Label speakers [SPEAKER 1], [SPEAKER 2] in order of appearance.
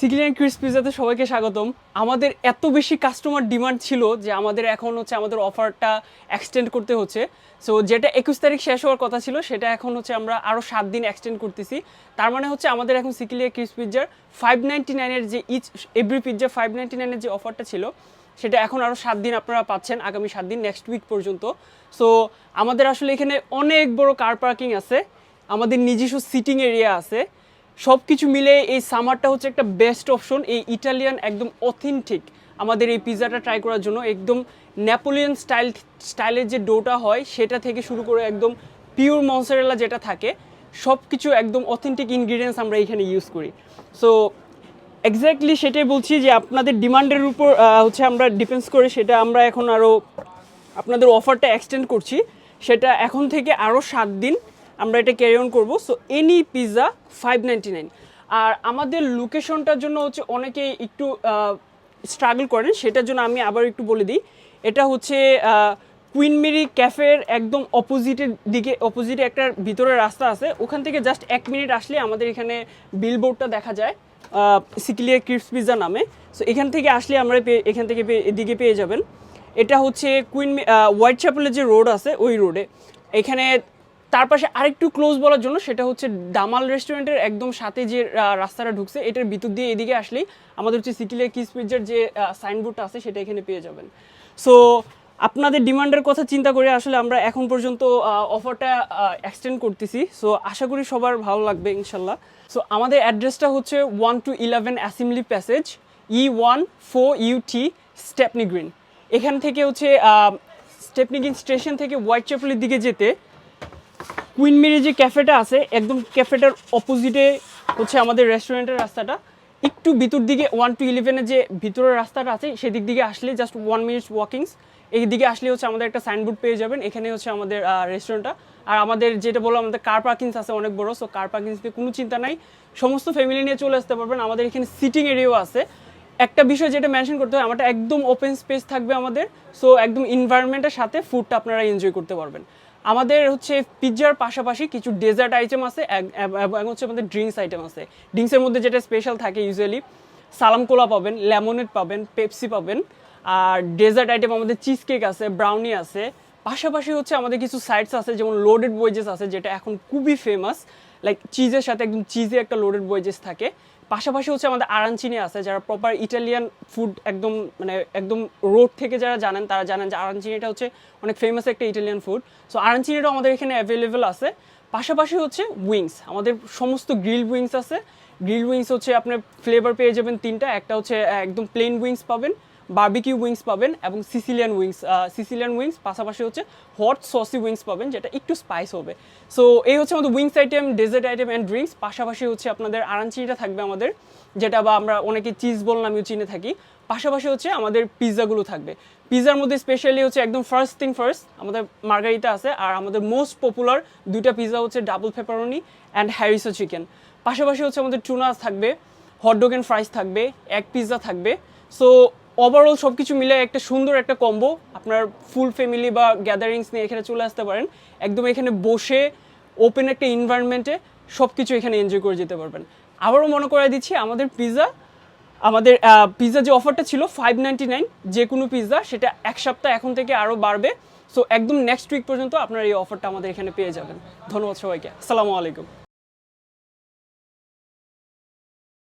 [SPEAKER 1] সিকিলিয়ান Chris পিজাতে সবাইকে স্বাগতম। আমাদের এত বেশি কাস্টমার ডিমান্ড ছিল যে আমাদের এখন হচ্ছে আমাদের অফারটা এক্সটেন্ড করতে হচ্ছে। সো যেটা একুশ তারিখ শেষ হওয়ার কথা ছিল, সেটা এখন হচ্ছে আমরা আরও সাত দিন এক্সটেন্ড করতেছি। তার মানে হচ্ছে আমাদের এখন সিকিলিয়া ক্রিস পিৎজার ফাইভ নাইনটি নাইনের যে each every pizza five ninety নাইনের যে অফারটা ছিল, সেটা এখন আরও সাত দিন আপনারা পাচ্ছেন, আগামী সাত দিন নেক্সট উইক পর্যন্ত। সো আমাদের আসলে এখানে অনেক বড় কার পার্কিং আছে। আমাদের নিজস্ব সিটিং এরিয়া আছে। সব কিছু মিলে এই সামারটা হচ্ছে একটা বেস্ট অপশন এই ইটালিয়ান একদম অথেন্টিক আমাদের এই পিৎজাটা ট্রাই করার জন্য। একদম নেপোলিয়ান স্টাইল স্টাইলের যে ডোটা হয়, সেটা থেকে শুরু করে একদম পিওর মনসারেলা যেটা থাকে সব কিছু একদম অথেন্টিক ইনগ্রিডিয়েন্টস আমরা এখানে ইউজ করি। সো এক্স্যাক্টলি সেটাই বলছি যে আপনাদের ডিমান্ডের উপর হচ্ছে আমরা ডিপেন্ডস করে সেটা আমরা এখন আরও আপনাদের অফারটা এক্সটেন্ড করছি। সেটা এখন থেকে আরও সাত দিন আমরা এটা ক্যারি অন করব। So any pizza five ninety nine আর আমাদের লোকেশনটার জন্য হচ্ছে অনেকে একটু স্ট্রাগল করেন, সেটার জন্য আমি আবার একটু বলে দিই। এটা হচ্ছে কুইন মেরি ক্যাফের একদম অপোজিটের দিকে অপোজিটে একটা ভিতরে রাস্তা আছে। ওখান থেকে জাস্ট এক মিনিট আসলে আমাদের এখানে বিলবোর্ডটা দেখা যায় সিকিলিয়া ক্রিপস পিৎজা নামে। সো এখান থেকে আসলে আমরা এখান থেকে এদিকে পেয়ে যাবেন। এটা হচ্ছে কুইন হোয়াইট চ্যাপেলের যে রোড আছে, ওই রোডে এখানে তার পাশে আরেকটু ক্লোজ বলার জন্য সেটা হচ্ছে দামাল রেস্টুরেন্টের একদম সাথে যে রাস্তাটা ঢুকছে, এটার ভিতর দিয়ে এদিকে আসলেই আমাদের হচ্ছে সিকিলিয়া কিস পিৎজার যে সাইনবোর্ডটা আছে সেটা এখানে পেয়ে যাবেন। সো আপনাদের ডিমান্ডের কথা চিন্তা করে আসলে আমরা এখন পর্যন্ত অফারটা এক্সটেন্ড করতেছি। সো আশা করি সবার ভালো লাগবে, ইনশাল্লাহ। সো আমাদের অ্যাড্রেসটা হচ্ছে one two eleven assembly passage E one four UT Stepney green এখান থেকে হচ্ছে স্টেপনি গ্রিন স্টেশন থেকে হোয়াইট চ্যাপেলের দিকে যেতে কুইন মেরি যে ক্যাফেটা আছে, একদম ক্যাফেটার অপোজিটে হচ্ছে আমাদের রেস্টুরেন্টের রাস্তাটা। একটু ভিতর দিকে ওয়ান টু ইলেভেনের যে ভিতরের রাস্তাটা আছে, সেদিক দিকে আসলে জাস্ট ওয়ান মিনিটস ওয়াকিংস এই দিকে আসলে হচ্ছে আমাদের একটা সাইনবোর্ড পেয়ে যাবেন, এখানে হচ্ছে আমাদের রেস্টুরেন্টটা আর আমাদের যেটা বললাম, আমাদের কার পার্কিংস আছে অনেক বড় সো কার পার্কিংস নিয়ে কোনো চিন্তা নাই। সমস্ত ফ্যামিলি নিয়ে চলে আসতে পারবেন। আমাদের এখানে সিটিং এরিয়াও আছে। একটা বিষয় যেটা মেনশন করতে হয় আমাদের একদম ওপেন স্পেস থাকবে আমাদের সো একদম এনভায়রনমেন্টের সাথে ফুডটা আপনারা এনজয় করতে পারবেন। আমাদের হচ্ছে পিৎজার পাশাপাশি কিছু ডেজার্ট আইটেম আছে এবং হচ্ছে আমাদের ড্রিঙ্কস আইটেম আছে। ড্রিঙ্কসের মধ্যে যেটা স্পেশাল থাকে ইউজুয়ালি সালাম কোলা পাবেন লেমনেড পাবেন পেপসি পাবেন, আর ডেজার্ট আইটেম আমাদের চিজ কেক আছে ব্রাউনি আছে। পাশাপাশি হচ্ছে আমাদের কিছু সাইডস আছে, যেমন লোডেড বয়েজেস আছে, যেটা এখন খুবই ফেমাস লাইক চিজের সাথে একদম চিজে একটা লোডেড বয়েজেস থাকে। পাশাপাশি হচ্ছে আমাদের আরানচিনি আছে, যারা প্রপার ইটালিয়ান ফুড একদম মানে একদম রোড থেকে যারা জানেন, তারা জানেন যে আরানচিনিটা হচ্ছে অনেক ফেমাস একটা ইটালিয়ান ফুড সো আরানচিনিটাও আমাদের এখানে অ্যাভেলেবেল আছে। পাশাপাশি হচ্ছে উইংস আমাদের সমস্ত গ্রিল উইংস আছে। গ্রিল উইংস হচ্ছে আপনার ফ্লেভার পেয়ে যাবেন তিনটা, একটা হচ্ছে একদম প্লেন উইংস পাবেন বার্বিকিউ উইংস পাবেন এবং সিসিলিয়ান উইংস সিসিলিয়ান উইংস, পাশাপাশি হচ্ছে হট সসি উইংস পাবেন, যেটা একটু স্পাইস হবে। সো এই হচ্ছে আমাদের wings item dessert item and drinks পাশাপাশি হচ্ছে আপনাদের আরাঞ্চিটা থাকবে আমাদের, যেটা বা আমরা অনেকে চিজ বল নামেও চিনে থাকি। পাশাপাশি হচ্ছে আমাদের পিৎজাগুলো থাকবে। পিৎজার মধ্যে স্পেশালি হচ্ছে একদম ফার্স্ট থিং ফার্স্ট আমাদের মার্গারিটা আছে, আর আমাদের মোস্ট পপুলার দুইটা পিৎজা হচ্ছে double pepperoni and harissa chicken পাশাপাশি হচ্ছে আমাদের টুনাস থাকবে হটডগ অ্যান্ড ফ্রাইস থাকবে এক পিৎজা থাকবে। সো ওভারঅল সব কিছু মিলে একটা সুন্দর একটা কম্বো আপনার ফুল ফ্যামিলি বা গ্যাদারিংস নিয়ে এখানে চলে আসতে পারেন। একদম এখানে বসে ওপেন একটা এনভায়রনমেন্টে সব কিছু এখানে এনজয় করে যেতে পারবেন। আবারও মনে করাই দিচ্ছি, আমাদের পিৎজা আমাদের পিৎজা যে অফারটা ছিল ফাইভ নাইনটি নাইন যে কোনো পিৎজা সেটা এক সপ্তাহ এখন থেকে আরও বাড়বে। সো একদম নেক্সট উইক পর্যন্ত আপনারা এই অফারটা আমাদের এখানে পেয়ে যাবেন। ধন্যবাদ সবাইকে। আসসালামু আলাইকুম।